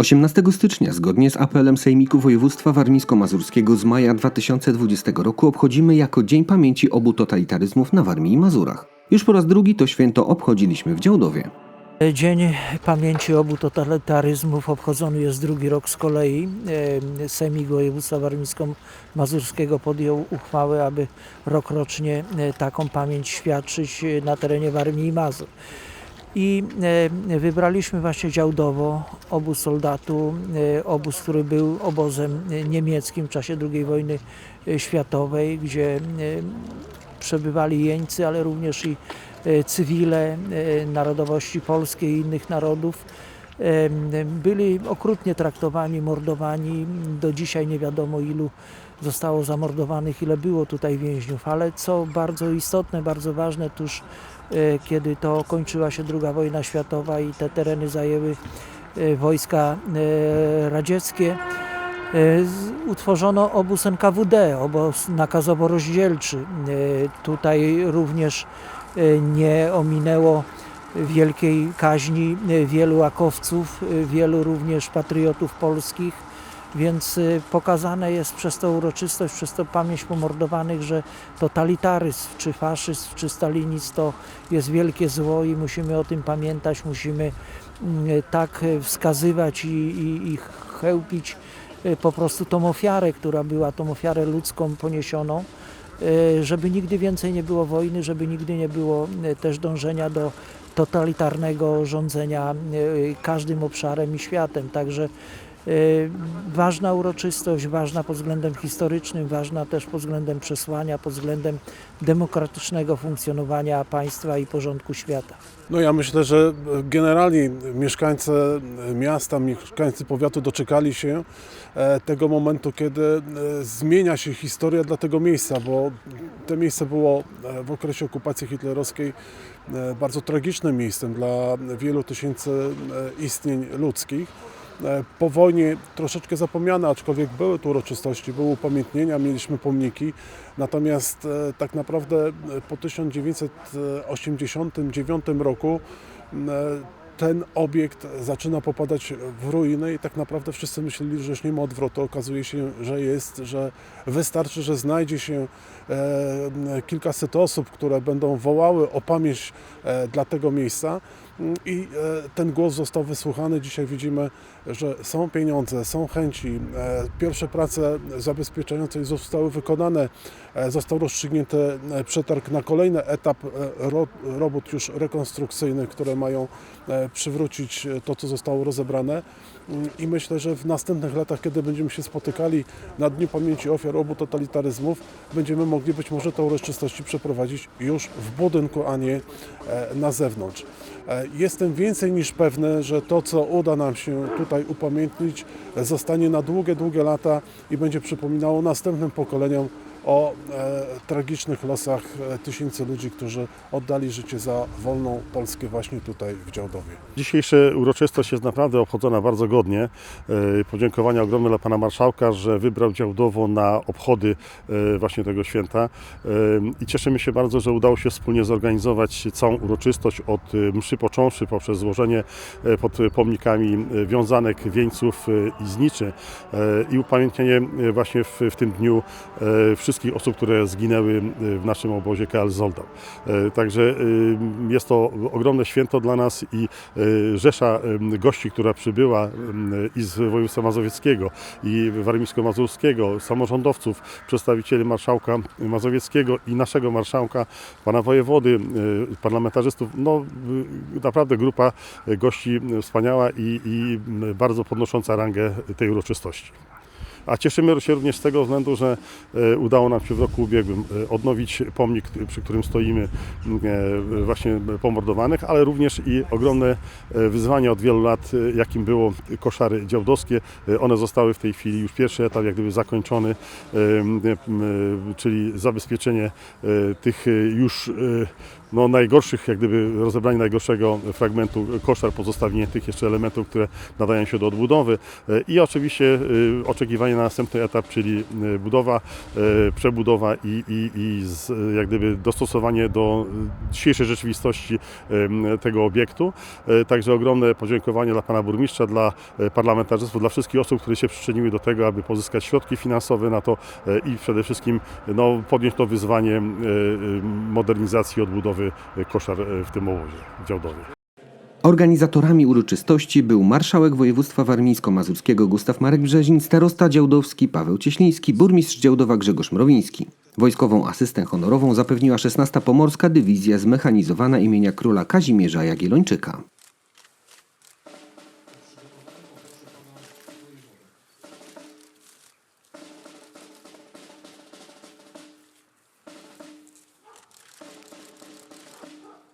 18 stycznia, zgodnie z apelem Sejmiku Województwa Warmińsko-Mazurskiego z maja 2020 roku obchodzimy jako Dzień Pamięci obu totalitaryzmów na Warmii i Mazurach. Już po raz drugi to święto obchodziliśmy w Działdowie. Dzień Pamięci obu totalitaryzmów obchodzony jest drugi rok z kolei. E, Sejmik Województwa Warmińsko-Mazurskiego podjął uchwałę, aby rokrocznie e, taką pamięć świadczyć e, na terenie Warmii i Mazur. I e, wybraliśmy właśnie Działdowo, obóz soldatu, e, obóz, który był obozem e, niemieckim w czasie II wojny światowej, gdzie przebywali jeńcy, ale również i cywile narodowości polskiej i innych narodów. Byli okrutnie traktowani, mordowani. Do dzisiaj nie wiadomo ilu zostało zamordowanych, ile było tutaj więźniów, ale co bardzo istotne, bardzo ważne, tuż kiedy to kończyła się II wojna światowa i te tereny zajęły e, wojska e, radzieckie, E, Utworzono obóz NKWD, obóz nakazowo-rozdzielczy. E, Tutaj również e, nie ominęło wielkiej kaźni e, wielu akowców, e, wielu również patriotów polskich, więc e, pokazane jest przez tą uroczystość, przez tą pamięć pomordowanych, że totalitaryzm, czy faszyzm, czy stalinizm to jest wielkie zło i musimy o tym pamiętać, musimy mm, tak e, wskazywać i, i, i chełpić e, po prostu tą ofiarę, która była tą ofiarę ludzką poniesioną, e, żeby nigdy więcej nie było wojny, żeby nigdy nie było też dążenia do totalitarnego rządzenia każdym obszarem i światem. Także ważna uroczystość, ważna pod względem historycznym, ważna też pod względem przesłania, pod względem demokratycznego funkcjonowania państwa i porządku świata. No ja myślę, że generalnie mieszkańcy miasta, mieszkańcy powiatu doczekali się e, tego momentu, kiedy e, zmienia się historia dla tego miejsca, bo to miejsce było e, w okresie okupacji hitlerowskiej bardzo tragicznym miejscem dla wielu tysięcy istnień ludzkich. E, Po wojnie troszeczkę zapomniane, aczkolwiek były tu uroczystości, były upamiętnienia, mieliśmy pomniki. Natomiast e, tak naprawdę e, po 1989 roku ten obiekt zaczyna popadać w ruiny i tak naprawdę wszyscy myśleli, że już nie ma odwrotu. Okazuje się, że jest, że wystarczy, że znajdzie się kilkaset osób, które będą wołały o pamięć dla tego miejsca i e, ten głos został wysłuchany. Dzisiaj widzimy, że są pieniądze, są chęci. E, Pierwsze prace zabezpieczające zostały wykonane. E, Został rozstrzygnięty przetarg na kolejny etap ro- robót już rekonstrukcyjnych, które mają przywrócić to, co zostało rozebrane. Mm, I myślę, że w następnych latach, kiedy będziemy się spotykali na Dniu Pamięci Ofiar obu totalitaryzmów, będziemy mogli być może te uroczystości przeprowadzić już w budynku, a nie na zewnątrz. Jestem więcej niż pewny, że to, co uda nam się tutaj upamiętnić, zostanie na długie, długie lata i będzie przypominało następnym pokoleniom o e, tragicznych losach e, tysięcy ludzi, którzy oddali życie za wolną Polskę właśnie tutaj w Działdowie. Dzisiejsza uroczystość jest naprawdę obchodzona bardzo godnie. E, Podziękowania ogromne dla pana marszałka, że wybrał Działdowo na obchody właśnie tego święta. I cieszymy się bardzo, że udało się wspólnie zorganizować całą uroczystość od mszy począwszy poprzez złożenie pod pomnikami wiązanek, wieńców i zniczy i upamiętnienie właśnie w, w tym dniu e, wszystkich osób, które zginęły e, w naszym obozie KL Zoldał. E, Także e, jest to ogromne święto dla nas i rzesza gości, która przybyła i z województwa mazowieckiego, i warmińsko-mazurskiego, samorządowców, przedstawicieli marszałka mazowieckiego i naszego marszałka, pana wojewody, parlamentarzystów. No naprawdę grupa gości wspaniała i, i bardzo podnosząca rangę tej uroczystości. A cieszymy się również z tego względu, że e, udało nam się w roku ubiegłym e, odnowić pomnik, przy którym stoimy e, właśnie pomordowanych, ale również i ogromne wyzwanie od wielu lat, jakim było koszary działdowskie. One zostały w tej chwili już pierwszy etap jak gdyby zakończony, czyli zabezpieczenie tych już no, najgorszych, jak gdyby rozebranie najgorszego fragmentu koszar, pozostawienie tych jeszcze elementów, które nadają się do odbudowy e, i oczywiście e, oczekiwanie na następny etap, czyli e, budowa, przebudowa i, i, i z, jak gdyby dostosowanie do dzisiejszej rzeczywistości tego obiektu. Także ogromne podziękowanie dla pana burmistrza, dla parlamentarzystów, dla wszystkich osób, które się przyczyniły do tego, aby pozyskać środki finansowe na to i przede wszystkim no, podjąć to wyzwanie modernizacji i odbudowy e, koszar w tym obozie Działdowie. Organizatorami uroczystości był marszałek województwa warmińsko-mazurskiego Gustaw Marek Brzezin, starosta działdowski Paweł Cieśliński, burmistrz Działdowa Grzegorz Mrowiński. Wojskową asystę honorową zapewniła 16 Pomorska Dywizja Zmechanizowana imienia króla Kazimierza Jagiellończyka.